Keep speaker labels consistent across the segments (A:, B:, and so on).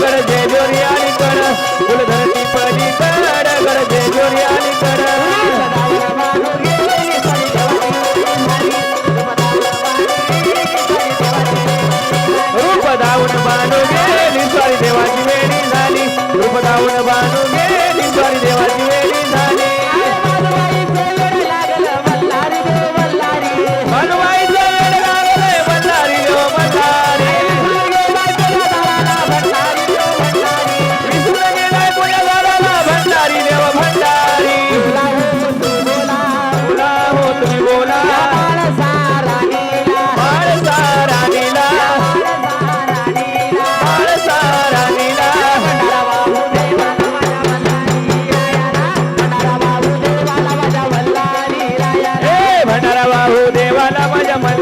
A: गड जय जोरी आणि कड कुलधरती पडी गड गड जय जोरी आणि
B: रूप
A: धावून बांधू गेली स्वारी देवाची वेणी झाली. रूप धावून बांधू गेली llama el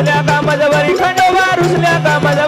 A: रुसल्या का माझ्यावरी खंडोबा रुसल्या का माझ्या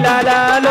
A: la la